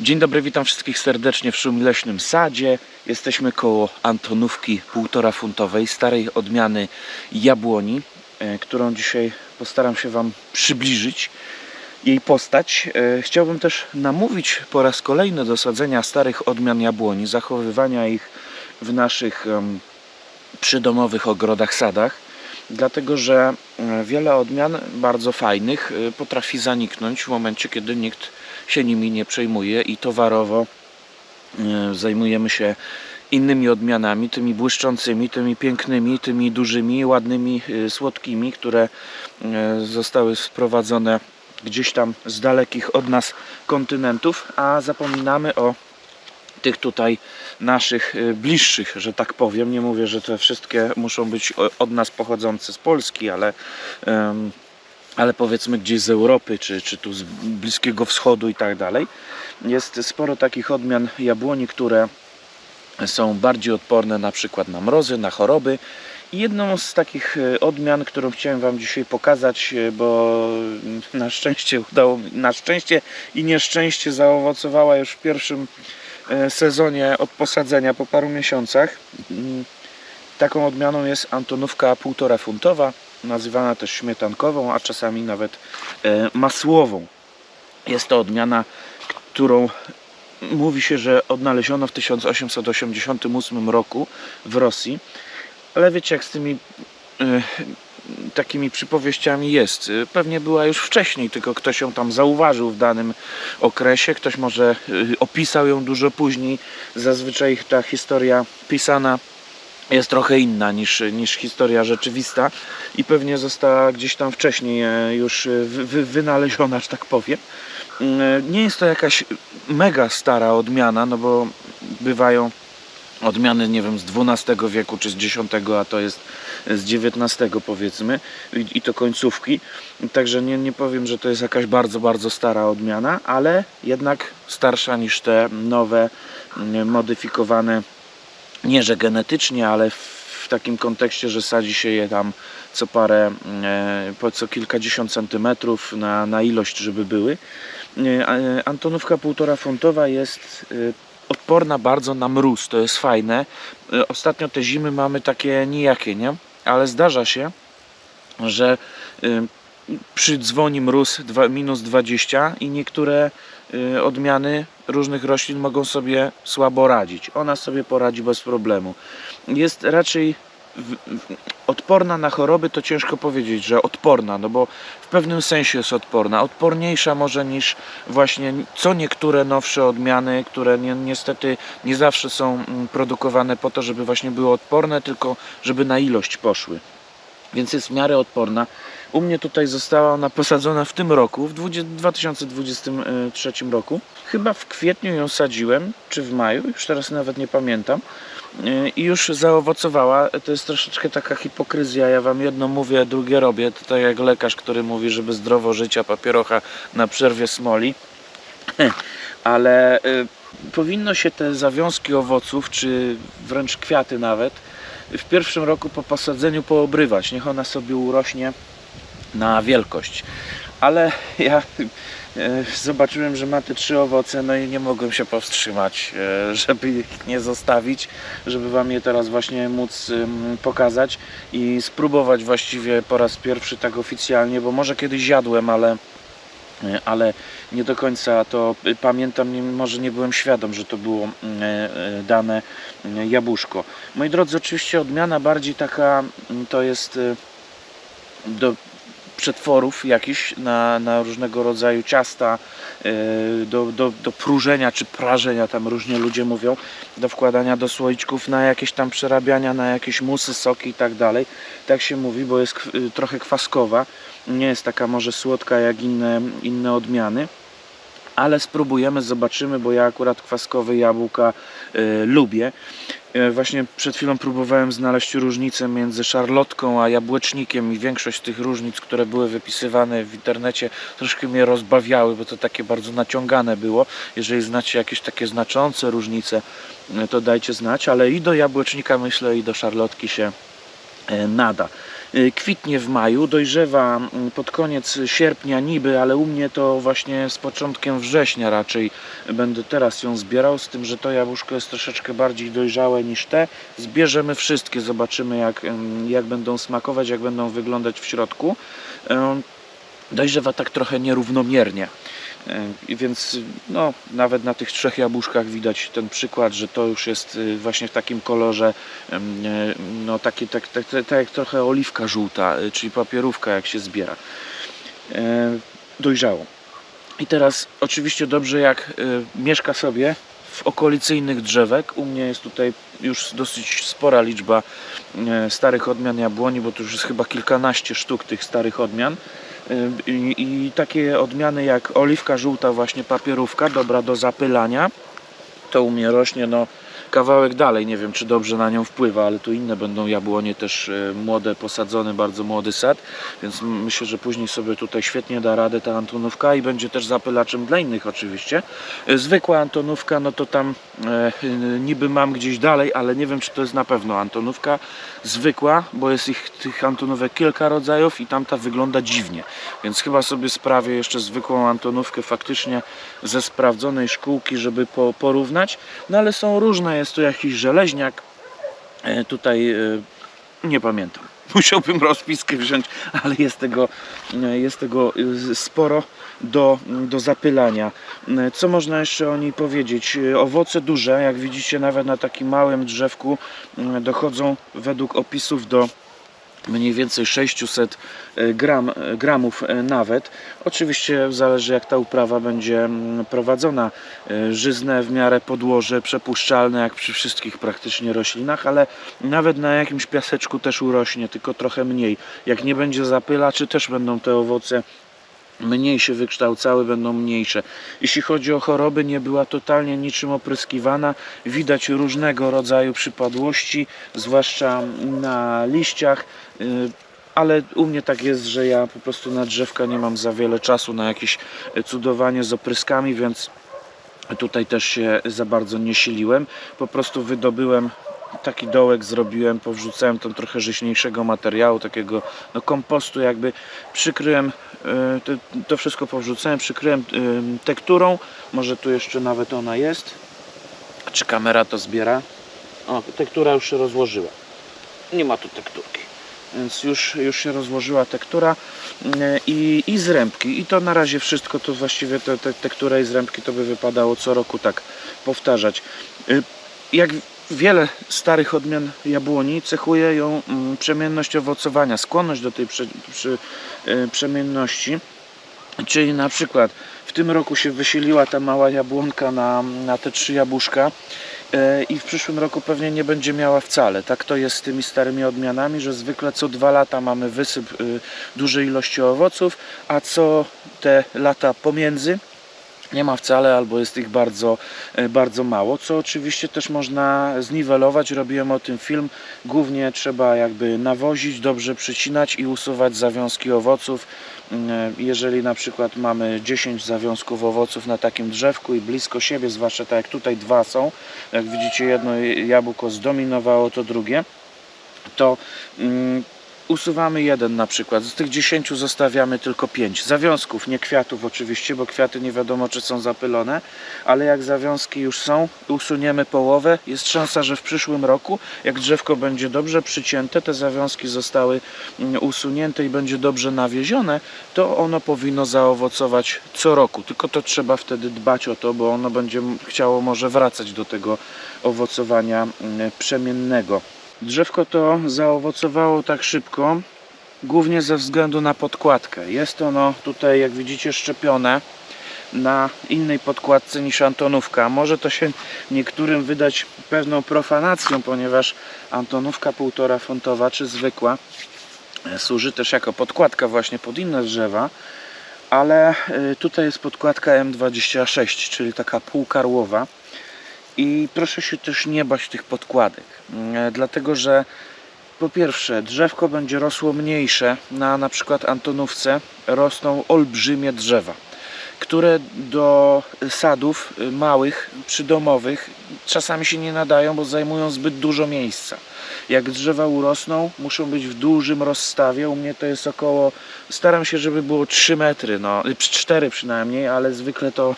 Dzień dobry, witam wszystkich serdecznie w Szumileśnym Sadzie. Jesteśmy koło Antonówki półtora funtowej, starej odmiany jabłoni, e, którą dzisiaj postaram się Wam przybliżyć. Jej postać. E, Chciałbym też namówić po raz kolejny do sadzenia starych odmian jabłoni, zachowywania ich w naszych przydomowych ogrodach, sadach. Dlatego, że e, wiele odmian bardzo fajnych potrafi zaniknąć w momencie, kiedy nikt się nimi nie przejmuje i towarowo e, zajmujemy się innymi odmianami, tymi błyszczącymi, tymi pięknymi, tymi dużymi, ładnymi, e, słodkimi, które e, zostały sprowadzone gdzieś tam z dalekich od nas kontynentów, a zapominamy o tych tutaj naszych bliższych, że tak powiem. Nie mówię, że te wszystkie muszą być od nas pochodzące z Polski, ale, em, ale powiedzmy gdzieś z Europy, czy, czy tu z Bliskiego Wschodu i tak dalej. Jest sporo takich odmian jabłoni, które są bardziej odporne na przykład na mrozy, na choroby. I jedną z takich e, odmian, którą chciałem Wam dzisiaj pokazać, e, bo na szczęście udało mi, na szczęście i nieszczęście zaowocowała już w pierwszym e, sezonie od posadzenia po paru miesiącach. Mm, Taką odmianą jest Antonówka półtora funtowa, nazywana też śmietankową, a czasami nawet e, masłową. Jest to odmiana, którą mówi się, że odnaleziono w 1888 roku w Rosji. Ale wiecie, jak z tymi e, takimi przypowieściami jest. E, Pewnie była już wcześniej, tylko ktoś ją tam zauważył w danym okresie, ktoś może opisał ją dużo później. Zazwyczaj ta historia pisana jest trochę inna niż, niż historia rzeczywista i pewnie została gdzieś tam wcześniej e, już e, wy, wy, wynaleziona, że tak powiem. Mm, Nie jest to jakaś mega stara odmiana, no bo bywają odmiany, nie wiem, z XII wieku czy z X, a to jest z XIX powiedzmy i, i to końcówki. Także nie, nie powiem, że to jest jakaś bardzo, bardzo stara odmiana, ale jednak starsza niż te nowe, mm, modyfikowane nie że genetycznie, ale w, takim kontekście, że sadzi się je tam co parę, e, po co kilkadziesiąt centymetrów na, na ilość, żeby były. E, Antonówka półtora funtowa jest e, odporna bardzo na mróz, to jest fajne. Ostatnio te zimy mamy takie nijakie, nie? Ale zdarza się, że przydzwoni mróz minus 20 i niektóre odmiany różnych roślin mogą sobie słabo radzić. Ona sobie poradzi bez problemu. Jest raczej odporna na choroby, to ciężko powiedzieć, że odporna, no bo w pewnym sensie jest odporna. Odporniejsza może niż właśnie co niektóre nowsze odmiany, które ni niestety nie zawsze są mm, produkowane po to, żeby właśnie były odporne, tylko żeby na ilość poszły więc jest w miarę odporna. U mnie tutaj została ona posadzona w tym roku, w 20, 2023 roku. Chyba w kwietniu ją sadziłem, czy w maju, już teraz nawet nie pamiętam. Yy, I już zaowocowała. To jest troszeczkę taka hipokryzja. Ja wam jedno mówię, a drugie robię. To tak jak lekarz, który mówi, żeby zdrowo żyć, a papierocha na przerwie smoli. Ale y, powinno się te zawiązki owoców, czy wręcz kwiaty nawet, w pierwszym roku po posadzeniu poobrywać. Niech ona sobie urośnie na wielkość. Ale ja e, zobaczyłem, że ma te trzy owoce, no i nie mogłem się powstrzymać, e, żeby ich nie zostawić, żeby Wam je teraz właśnie móc pokazać i spróbować właściwie po raz pierwszy tak oficjalnie, bo może kiedyś jadłem, ale E, ale nie do końca to pamiętam, może nie byłem świadom, że to było mm, dane jabłuszko. Moi drodzy, oczywiście odmiana bardziej taka mm, to jest do przetworów jakichś na, na różnego rodzaju ciasta, y, do, do, do próżenia czy prażenia, tam różnie ludzie mówią, do wkładania do słoiczków, na jakieś tam przerabiania, na jakieś musy, soki i tak dalej. Tak się mówi, bo jest y, trochę kwaskowa nie jest taka może słodka jak inne, inne odmiany. Ale spróbujemy, zobaczymy, bo ja akurat kwaskowe jabłka y, lubię. Y, właśnie przed chwilą próbowałem znaleźć różnicę między szarlotką a jabłecznikiem i większość tych różnic, które były wypisywane w internecie troszkę mnie rozbawiały, bo to takie bardzo naciągane było. Jeżeli znacie jakieś takie znaczące różnice, y, to dajcie znać, ale i do jabłecznika myślę i do szarlotki się e, nada. Y, kwitnie w maju, dojrzewa mm, pod koniec sierpnia niby, ale u mnie to właśnie z początkiem września raczej będę teraz ją zbierał, z tym, że to jabłuszko jest troszeczkę bardziej dojrzałe niż te. Zbierzemy wszystkie, zobaczymy jak, jak będą smakować, jak będą wyglądać w środku. Em, Dojrzewa tak trochę nierównomiernie. E, I więc no, nawet na tych trzech jabłuszkach widać ten przykład, że to już jest y, właśnie w takim kolorze, e, no takie tak, tak, tak, tak jak trochę oliwka żółta, czyli papierówka jak się zbiera. E, Dojrzało. I teraz oczywiście dobrze jak mieszka sobie w okolicyjnych drzewek. U mnie jest tutaj już dosyć spora liczba e, starych odmian jabłoni, bo to już jest chyba kilkanaście sztuk tych starych odmian. Y, I, takie odmiany jak oliwka żółta, właśnie papierówka, dobra do zapylania, to u mnie rośnie no, kawałek dalej. Nie wiem, czy dobrze na nią wpływa, ale tu inne będą jabłonie też e, młode, posadzony, bardzo młody sad, więc myślę, że później sobie tutaj świetnie da radę ta Antonówka i będzie też zapylaczem dla innych oczywiście. E, Zwykła Antonówka, no to tam e, y, niby mam gdzieś dalej, ale nie wiem, czy to jest na pewno Antonówka zwykła, bo jest ich tych Antonówek kilka rodzajów i tamta wygląda dziwnie, więc chyba sobie sprawię jeszcze zwykłą Antonówkę faktycznie ze sprawdzonej szkółki, żeby po, porównać, no ale są różne, jest tu jakiś żeleźniak, e, tutaj e, nie pamiętam. Musiałbym rozpiskę wziąć, ale jest tego, e, jest tego sporo do, do zapylania. Co można jeszcze o niej powiedzieć? Owoce duże, jak widzicie nawet na takim małym drzewku dochodzą według opisów do mniej więcej 600 gram, gramów e, nawet. Oczywiście zależy jak ta uprawa będzie mm, prowadzona. E, Żyzne w miarę podłoże, przepuszczalne jak przy wszystkich praktycznie roślinach, ale nawet na jakimś piaseczku też urośnie, tylko trochę mniej. Jak nie będzie zapylaczy, też będą te owoce mniej się wykształcały, będą mniejsze. Jeśli chodzi o choroby, nie była totalnie niczym opryskiwana. Widać różnego rodzaju przypadłości, zwłaszcza na liściach. y, Ale u mnie tak jest, że ja po prostu na drzewka nie mam za wiele czasu na jakieś cudowanie z opryskami, więc tutaj też się za bardzo nie siliłem. Po prostu wydobyłem taki dołek zrobiłem, powrzucałem tam trochę żyśniejszego materiału, takiego no, kompostu jakby, przykryłem to, to wszystko powrzucałem, przykryłem e, tekturą, może tu jeszcze nawet ona jest, czy kamera to zbiera? O, tektura już się rozłożyła, nie ma tu tekturki, więc już, już się rozłożyła tektura e, i, i zrębki. I to na razie wszystko, to właściwie te, te tektura i zrębki to by wypadało co roku tak powtarzać. E, Jak wiele starych odmian jabłoni cechuje ją mm, przemienność owocowania, skłonność do tej prze, przy, e, przemienności. Czyli na przykład w tym roku się wysiliła ta mała jabłonka na, na te trzy jabłuszka e, i w przyszłym roku pewnie nie będzie miała wcale. Tak to jest z tymi starymi odmianami, że zwykle co dwa lata mamy wysyp y, dużej ilości owoców, a co te lata pomiędzy nie ma wcale albo jest ich bardzo, e, bardzo mało, co oczywiście też można zniwelować. Robiłem o tym film. Głównie trzeba jakby nawozić, dobrze przycinać i usuwać zawiązki owoców. Mm, Jeżeli na przykład mamy 10 zawiązków owoców na takim drzewku i blisko siebie, zwłaszcza tak jak tutaj dwa są, jak widzicie jedno jabłko zdominowało to drugie, to mm, usuwamy jeden na przykład. Z tych 10 zostawiamy tylko 5 zawiązków, nie kwiatów oczywiście, bo kwiaty nie wiadomo czy są zapylone, ale jak zawiązki już są, usuniemy połowę. Jest szansa, że w przyszłym roku, jak drzewko będzie dobrze przycięte, te zawiązki zostały mm, usunięte i będzie dobrze nawiezione, to ono powinno zaowocować co roku. Tylko to trzeba wtedy dbać o to, bo ono będzie chciało może wracać do tego owocowania mm, przemiennego. Drzewko to zaowocowało tak szybko, głównie ze względu na podkładkę. Jest ono tutaj, jak widzicie, szczepione na innej podkładce niż Antonówka. Może to się niektórym wydać pewną profanacją, ponieważ Antonówka półtora funtowa czy zwykła e, służy też jako podkładka właśnie pod inne drzewa, ale e, tutaj jest podkładka M26, czyli taka półkarłowa. I proszę się też nie bać tych podkładek, mm, dlatego że po pierwsze drzewko będzie rosło mniejsze, na na przykład Antonówce rosną olbrzymie drzewa. Które do sadów y, małych, przydomowych czasami się nie nadają, bo zajmują zbyt dużo miejsca. Jak drzewa urosną, muszą być w dużym rozstawie. U mnie to jest około, staram się, żeby było 3 metry, no 4 przynajmniej, ale zwykle to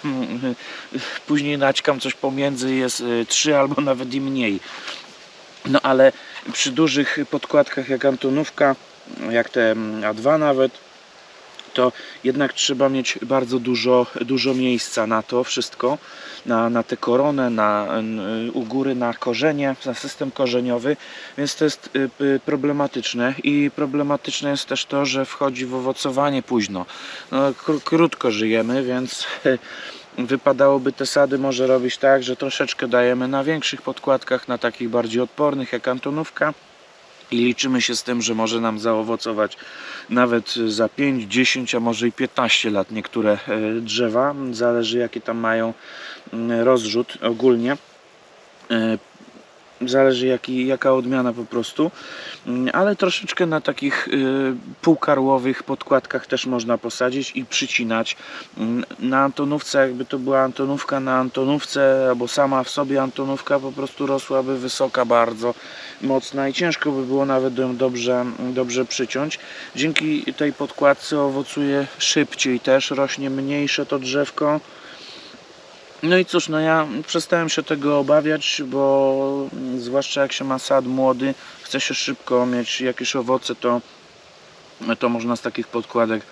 później naćkam coś pomiędzy, jest 3 albo nawet i mniej. No ale przy dużych podkładkach jak Antonówka, jak te A2 nawet, to jednak trzeba mieć bardzo dużo, dużo miejsca na to wszystko, na, na tę koronę, na, u góry na korzenie, na system korzeniowy, więc to jest y, y, problematyczne i problematyczne jest też to, że wchodzi w owocowanie późno. No, kró- krótko żyjemy, więc wypadałoby te sady może robić tak, że troszeczkę dajemy na większych podkładkach, na takich bardziej odpornych jak Antonówka i liczymy się z tym, że może nam zaowocować nawet za 5, 10, a może i 15 lat niektóre e, drzewa. Zależy jaki tam mają mm, rozrzut ogólnie. E, Zależy jaki, jaka odmiana po prostu. Ale troszeczkę na takich y, półkarłowych podkładkach też można posadzić i przycinać. Mm, Na Antonówce, jakby to była Antonówka na Antonówce, albo sama w sobie Antonówka po prostu rosłaby wysoka bardzo mocna i ciężko by było nawet ją dobrze, dobrze przyciąć. Dzięki tej podkładce owocuje szybciej też, rośnie mniejsze to drzewko. No i cóż, no ja przestałem się tego obawiać, bo zwłaszcza jak się ma sad młody, chce się szybko mieć jakieś owoce, to, to można z takich podkładek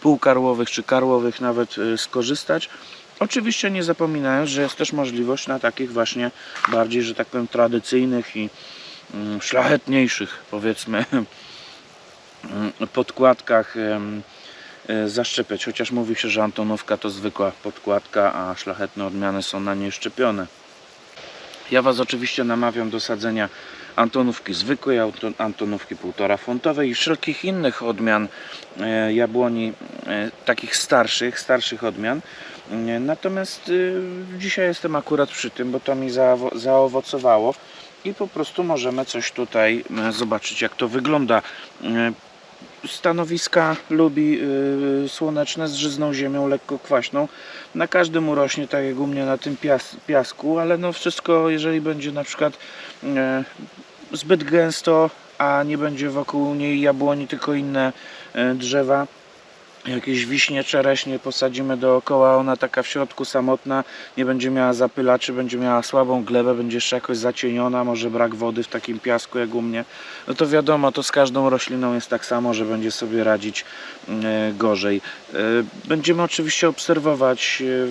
półkarłowych czy karłowych nawet y, skorzystać. Oczywiście nie zapominając, że jest też możliwość na takich właśnie bardziej, że tak powiem, tradycyjnych i mm, szlachetniejszych, powiedzmy, podkładkach zaszczepiać. Chociaż mówi się, że Antonówka to zwykła podkładka, a szlachetne odmiany są na niej szczepione. Ja Was oczywiście namawiam do sadzenia Antonówki zwykłej, Antonówki półtora funtowej i wszelkich innych odmian e, jabłoni, e, takich starszych, starszych odmian. E, Natomiast dzisiaj jestem akurat przy tym, bo to mi zaowo- zaowocowało i po prostu możemy coś tutaj e, zobaczyć, jak to wygląda. Stanowiska lubi y, słoneczne z żyzną ziemią, lekko kwaśną. Na każdym urośnie, tak jak u mnie na tym pias, piasku, ale no wszystko, jeżeli będzie na przykład e, zbyt gęsto, a nie będzie wokół niej jabłoni, tylko inne e, drzewa, jakieś wiśnie, czereśnie posadzimy dookoła, ona taka w środku samotna, nie będzie miała zapylaczy, będzie miała słabą glebę, będzie jeszcze jakoś zacieniona, może brak wody w takim piasku jak u mnie, no to wiadomo, to z każdą rośliną jest tak samo, że będzie sobie radzić e, gorzej. E, Będziemy oczywiście obserwować e,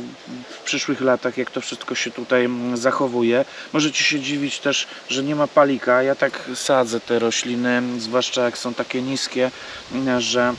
w przyszłych latach, jak to wszystko się tutaj mm, zachowuje. Możecie się dziwić też, że nie ma palika. Ja tak sadzę te rośliny, zwłaszcza jak są takie niskie, że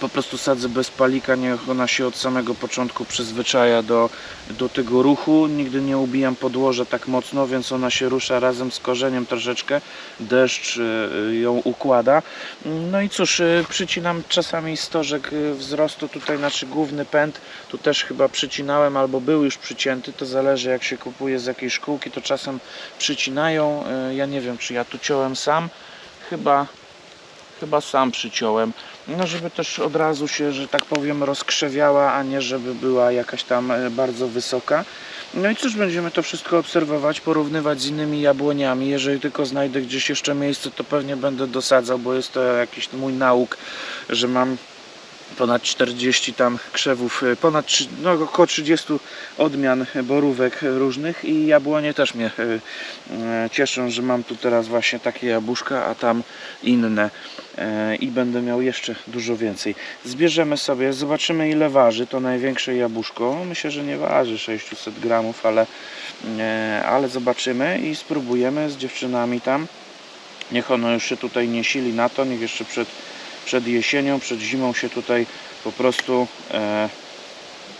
po prostu sadzę bez palika, niech ona się od samego początku przyzwyczaja do, do tego ruchu. Nigdy nie ubijam podłoża tak mocno, więc ona się rusza razem z korzeniem troszeczkę. Deszcz y, ją układa. No i cóż, y, przycinam czasami stożek y, wzrostu, tutaj znaczy główny pęd, tu też chyba przycinałem albo był już przycięty, to zależy jak się kupuje z jakiej szkółki, to czasem przycinają. Y, Ja nie wiem, czy ja tu ciąłem sam, chyba chyba sam przyciąłem. No, żeby też od razu się, że tak powiem, rozkrzewiała, a nie żeby była jakaś tam e, bardzo wysoka. No i cóż, będziemy to wszystko obserwować, porównywać z innymi jabłoniami. Jeżeli tylko znajdę gdzieś jeszcze miejsce, to pewnie będę dosadzał, bo jest to jakiś mój nauk, że mam ponad 40 tam krzewów, e, ponad no, około 30 odmian borówek różnych i jabłonie też mnie e, e, cieszą, że mam tu teraz właśnie takie jabłuszka, a tam inne i będę miał jeszcze dużo więcej. Zbierzemy sobie, zobaczymy ile waży to największe jabłuszko. Myślę, że nie waży 600 gramów, ale, ale zobaczymy i spróbujemy z dziewczynami tam. Niech ono już się tutaj nie sili na to, niech jeszcze przed, przed jesienią, przed zimą się tutaj po prostu, e,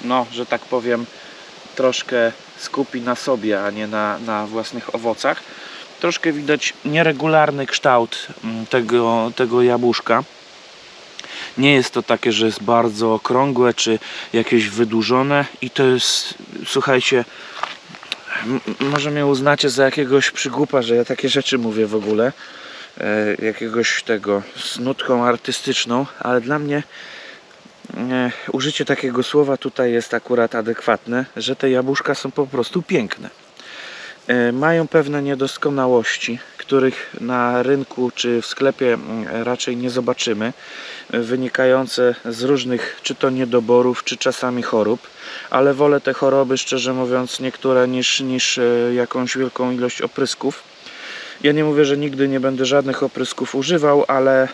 no, że tak powiem, troszkę skupi na sobie, a nie na, na własnych owocach. Troszkę widać nieregularny kształt mm, tego, tego jabłuszka. Nie jest to takie, że jest bardzo okrągłe czy jakieś wydłużone i to jest, słuchajcie, może mnie uznacie za jakiegoś przygłupa, że ja takie rzeczy mówię w ogóle, jakiegoś tego z nutką artystyczną, ale dla mnie e, użycie takiego słowa tutaj jest akurat adekwatne, że te jabłuszka są po prostu piękne. E, Mają pewne niedoskonałości, których na rynku czy w sklepie mm, raczej nie zobaczymy, e, wynikające z różnych czy to niedoborów, czy czasami chorób, ale wolę te choroby, szczerze mówiąc, niektóre niż, niż e, jakąś wielką ilość oprysków. Ja nie mówię, że nigdy nie będę żadnych oprysków używał, ale,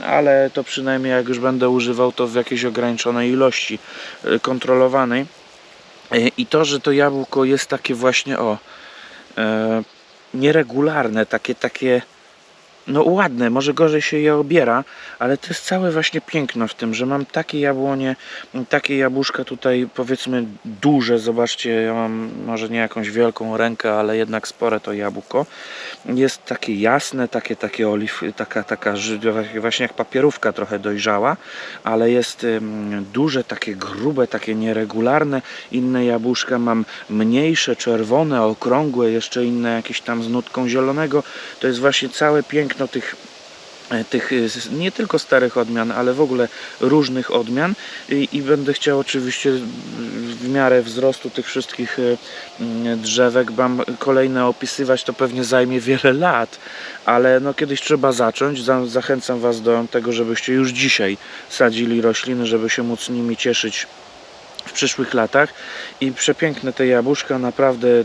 ale to przynajmniej jak już będę używał, to w jakiejś ograniczonej ilości, e, kontrolowanej. E, I to, że to jabłko jest takie właśnie o e, nieregularne, takie takie no ładne, może gorzej się je obiera, ale to jest całe właśnie piękno w tym, że mam takie jabłonie, takie jabłuszka tutaj powiedzmy duże, zobaczcie, ja mam może nie jakąś wielką rękę, ale jednak spore to jabłko. Jest takie jasne, takie takie oliw, taka, taka właśnie jak papierówka trochę dojrzała, ale jest duże, takie grube, takie nieregularne. Inne jabłuszka mam mniejsze, czerwone, okrągłe, jeszcze inne jakieś tam z nutką zielonego. To jest właśnie całe piękno tych e, tych e, nie tylko starych odmian, ale w ogóle różnych odmian i, i będę chciał oczywiście w miarę wzrostu tych wszystkich e, mm, drzewek mam kolejne opisywać, to pewnie zajmie wiele lat, ale no kiedyś trzeba zacząć. Za, zachęcam Was do tego, żebyście już dzisiaj sadzili rośliny, żeby się móc nimi cieszyć w przyszłych latach. I przepiękne te jabłuszka, naprawdę y,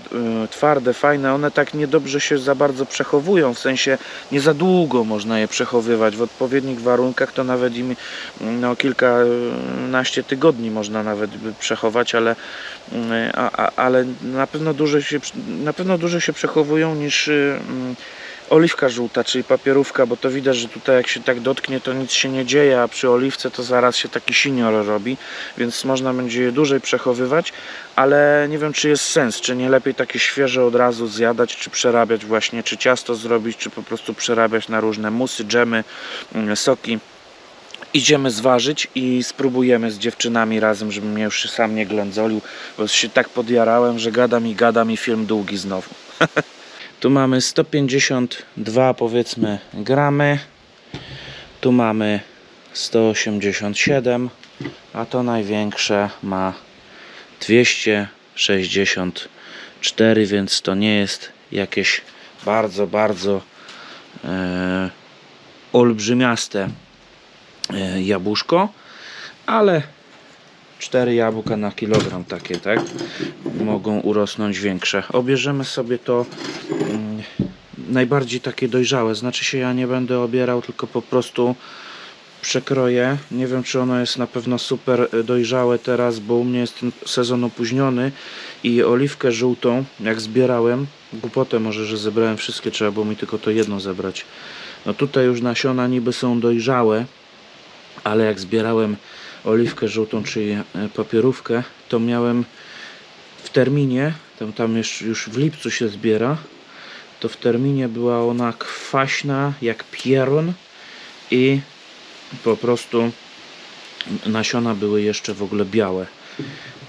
twarde, fajne, one tak niedobrze się za bardzo przechowują, w sensie nie za długo można je przechowywać, w odpowiednich warunkach to nawet im no, kilkanaście tygodni można nawet przechować, ale, y, a, ale na pewno dłużej się, na pewno dłużej się przechowują niż y, mm, oliwka żółta, czyli papierówka, bo to widać, że tutaj jak się tak dotknie, to nic się nie dzieje, a przy oliwce to zaraz się taki sinior robi, więc można będzie je dłużej przechowywać, ale nie wiem, czy jest sens, czy nie lepiej takie świeże od razu zjadać, czy przerabiać właśnie, czy ciasto zrobić, czy po prostu przerabiać na różne musy, dżemy, mm, soki. Idziemy zważyć i spróbujemy z dziewczynami razem, żebym mnie już sam nie ględzolił, bo się tak podjarałem, że gadam i gadam i film długi znowu. Tu mamy 152 powiedzmy gramy. Tu mamy 187, a to największe ma 264, więc to nie jest jakieś bardzo, bardzo e, olbrzymiaste e, jabłuszko, ale 4 jabłka na kilogram takie, tak? Mogą urosnąć większe. Obierzemy sobie to mm, najbardziej takie dojrzałe. Znaczy się ja nie będę obierał, tylko po prostu przekroję. Nie wiem czy ono jest na pewno super e, dojrzałe teraz, bo u mnie jest ten sezon opóźniony i oliwkę żółtą, jak zbierałem, głupotę może, że zebrałem wszystkie, trzeba było mi tylko to jedno zebrać. No tutaj już nasiona niby są dojrzałe, ale jak zbierałem oliwkę żółtą, czyli e, papierówkę, to miałem w terminie, tam, tam już, już w lipcu się zbiera, to w terminie była ona kwaśna jak pierun i po prostu nasiona były jeszcze w ogóle białe.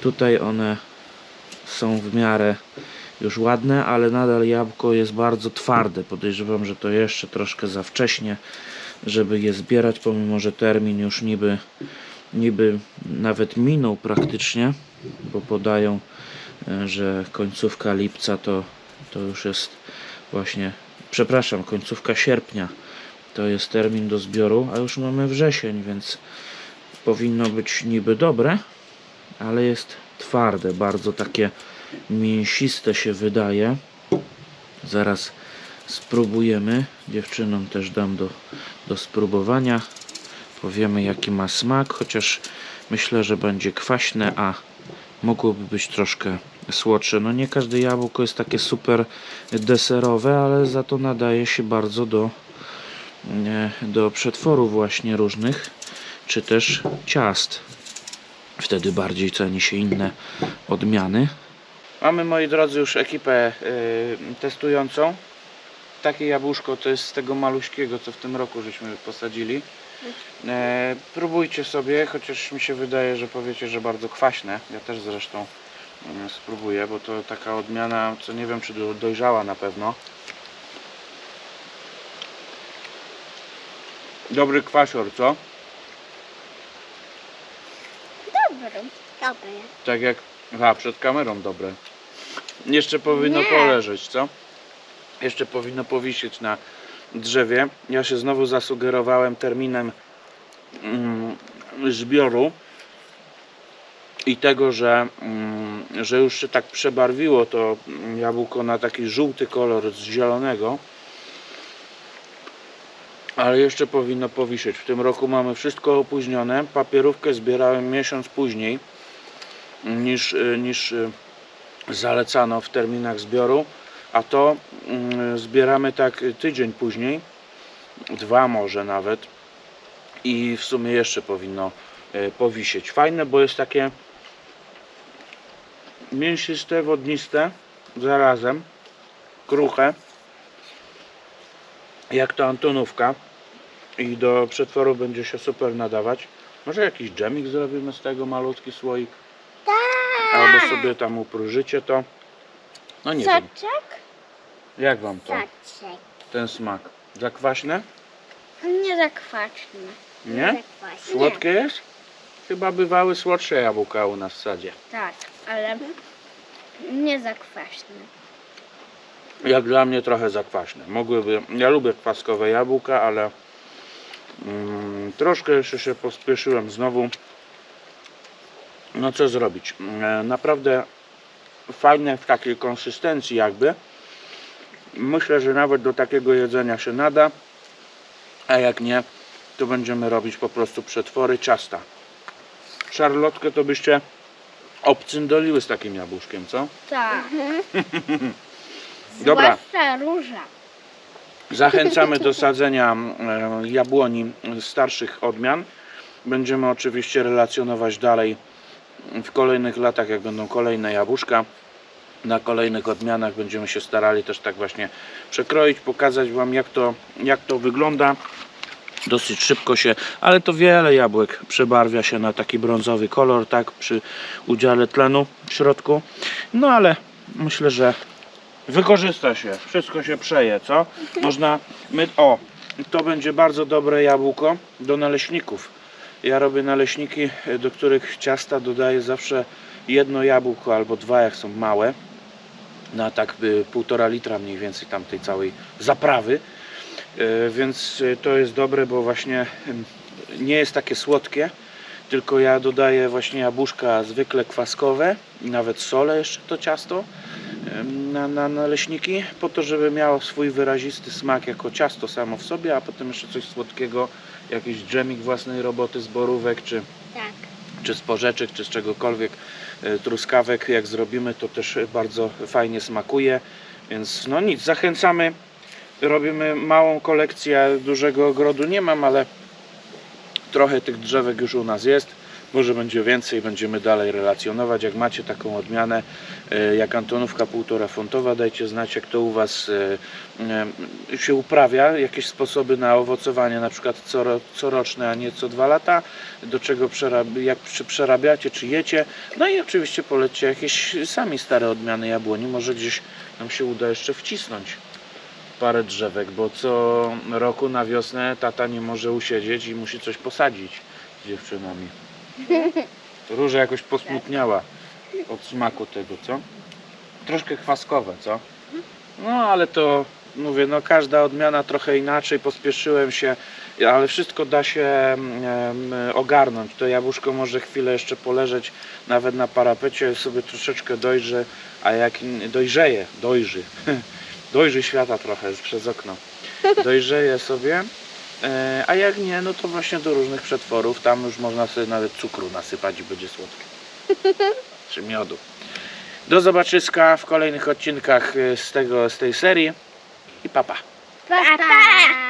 Tutaj one są w miarę już ładne, ale nadal jabłko jest bardzo twarde. Podejrzewam, że to jeszcze troszkę za wcześnie, żeby je zbierać, pomimo że termin już niby, niby nawet minął praktycznie, bo podają, e, że końcówka lipca to, to już jest właśnie, przepraszam, końcówka sierpnia to jest termin do zbioru, a już mamy wrzesień, więc powinno być niby dobre, ale jest twarde, bardzo takie mięsiste się wydaje. Zaraz spróbujemy. Dziewczynom też dam do, do spróbowania. Powiemy jaki ma smak, chociaż myślę, że będzie kwaśne, a mogłoby być troszkę słodsze. No nie każde jabłko jest takie super deserowe, ale za to nadaje się bardzo do, do przetworów właśnie różnych, czy też ciast. Wtedy bardziej ceni się inne odmiany. Mamy moi drodzy już ekipę y, testującą. Takie jabłuszko to jest z tego maluśkiego, co w tym roku żeśmy posadzili. E, próbujcie sobie, chociaż mi się wydaje, że powiecie, że bardzo kwaśne. Ja też zresztą mm, spróbuję, bo to taka odmiana, co nie wiem czy do- dojrzała na pewno. Dobry kwasior, co? Dobry. Tak jak. Aha, przed kamerą dobre. Jeszcze powinno Nie. poleżeć, co? Jeszcze powinno powisieć na drzewie. Ja się znowu zasugerowałem terminem mm, zbioru i tego, że, mm, że już się tak przebarwiło to jabłko na taki żółty kolor z zielonego. Ale jeszcze powinno powisieć. W tym roku mamy wszystko opóźnione. Papierówkę zbierałem miesiąc później niż, niż y, zalecano w terminach zbioru, a to mm, zbieramy tak tydzień później, dwa może nawet i w sumie jeszcze powinno y, powisieć. Fajne, bo jest takie mięsiste, wodniste zarazem, kruche jak to Antonówka i do przetworu będzie się super nadawać. Może jakiś dżemik zrobimy z tego, malutki słoik. Tak. Albo sobie tam upróżycie to. No nie wiem, Soczek? jak wam to, Soczek. ten smak? Zakwaśne? Nie zakwaśny. Nie? zakwaśny. Słodkie jest? Chyba bywały słodsze jabłka u nas w sadzie. Tak, ale nie zakwaśny. Jak dla mnie trochę zakwaśne. Mogłyby, ja lubię kwaskowe jabłka, ale mm, troszkę jeszcze się pospieszyłem znowu. No co zrobić? E, Naprawdę fajne w takiej konsystencji jakby. Myślę, że nawet do takiego jedzenia się nada. A jak nie, to będziemy robić po prostu przetwory ciasta. Szarlotkę to byście obcyndoliły z takim jabłuszkiem, co? Tak. Dobra. Zwłaszcza róża. Zachęcamy do sadzenia e, jabłoni starszych odmian. Będziemy oczywiście relacjonować dalej w kolejnych latach, jak będą kolejne jabłuszka. Na kolejnych odmianach będziemy się starali też tak właśnie przekroić, pokazać Wam jak to, jak to wygląda. Dosyć szybko się, ale to wiele jabłek przebarwia się na taki brązowy kolor, tak, przy udziale tlenu w środku. No ale myślę, że wykorzysta się, wszystko się przeje, co? Można, my, o, to będzie bardzo dobre jabłko do naleśników. Ja robię naleśniki, do których ciasta dodaję zawsze jedno jabłko albo dwa, jak są małe, na tak y, półtora litra mniej więcej tamtej całej zaprawy. Y, Więc y, to jest dobre, bo właśnie nie jest takie słodkie, tylko ja dodaję właśnie jabłuszka zwykle kwaskowe i nawet solę jeszcze to ciasto na, na naleśniki, po to, żeby miało swój wyrazisty smak jako ciasto samo w sobie, a potem jeszcze coś słodkiego, jakiś dżemik własnej roboty z borówek, czy, Tak. czy z porzeczek, czy z czegokolwiek, e, truskawek, jak zrobimy, to też bardzo fajnie smakuje, więc no nic, zachęcamy, robimy małą kolekcję dużego ogrodu, nie mam, ale trochę tych drzewek już u nas jest, może będzie więcej, będziemy dalej relacjonować. Jak macie taką odmianę, e, jak Antonówka półtora funtowa, dajcie znać, jak to u Was e, e, się uprawia, jakieś sposoby na owocowanie, na przykład coro, coroczne, a nie co dwa lata, do czego przerab- jak czy przerabiacie, czy jecie. No i oczywiście polećcie jakieś sami stare odmiany jabłoni, może gdzieś nam się uda jeszcze wcisnąć parę drzewek, bo co roku na wiosnę tata nie może usiedzieć i musi coś posadzić z dziewczynami. Róża jakoś posmutniała od smaku tego, co? Troszkę kwaskowe, co? No ale to mówię, no każda odmiana trochę inaczej, pospieszyłem się, ale wszystko da się em, ogarnąć. To jabłuszko może chwilę jeszcze poleżeć nawet na parapecie, sobie troszeczkę dojrze, a jak dojrzeje, dojrzy, dojrzy świata trochę przez okno, dojrzeje sobie, a jak nie, no to właśnie do różnych przetworów, tam już można sobie nawet cukru nasypać i będzie słodkie, czy miodu. Do zobaczyska w kolejnych odcinkach e, z, tego, z tej serii i papa. Pa, pa.